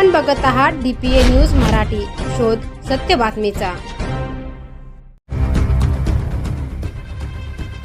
आपण बघत आहात डीपीए न्यूज मराठी. शोध सत्य बातमीचा.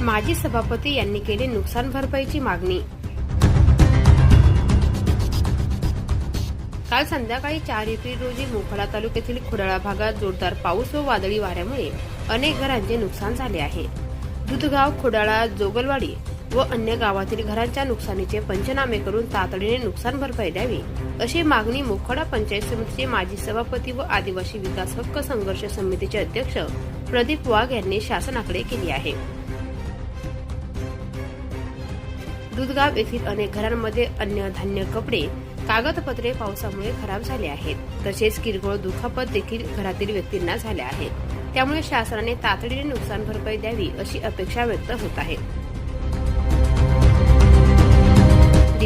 माजी सभापती यांनी केली नुकसान भरपाईची मागणी. काल संध्याकाळी चार एप्रिल रोजी मोखाडा तालुक्यातील खुडाळा भागात जोरदार पाऊस व वादळी वाऱ्यामुळे अनेक घरांचे नुकसान झाले आहे. दुधगाव खुडाळा जोगलवाडी व अन्य गावातील घरांच्या नुकसानीचे पंचनामे करून तातडीने नुकसान भरपाई द्यावी अशी मागणी मोखडा पंचायत समितीचे माजी सभापती व आदिवासी विकास हक्क संघर्ष समितीचे अध्यक्ष प्रदीप वाघ यांनी शासनाकडे केली आहे. दुधगाव येथील अनेक घरांमध्ये अन्न धान्य कपडे कागदपत्रे पावसामुळे खराब झाले आहेत. तसेच किरकोळ दुखापत देखील घरातील व्यक्तींना झाल्या आहेत. त्यामुळे शासनाने तातडीने नुकसान भरपाई द्यावी अशी अपेक्षा व्यक्त होत आहे.